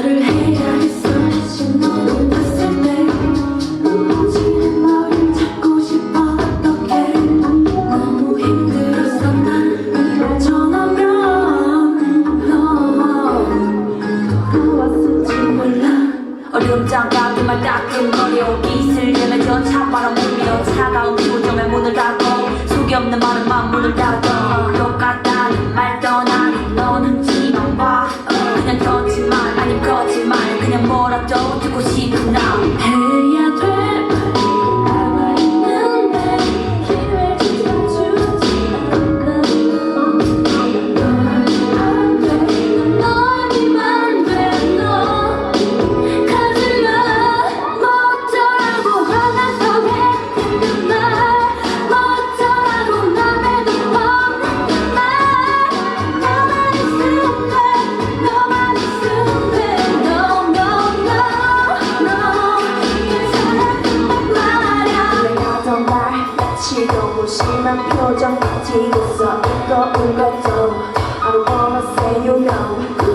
말을 해야겠어 다시 너를 봤을 때 무너지는 널 찾고 싶어. 어떡해. 너무 힘들었어 난 전하면 너 돌아왔을지 몰라. 어려운 장가그만 닦은 거리오 빛을 내면서 찬바람 불며 차가운 표정에 문을 닫고 속이 없는 말은 막 문을 닫아 欲しい 지도 무심한 표정 지고서 이거 이것도 I don't wanna say you know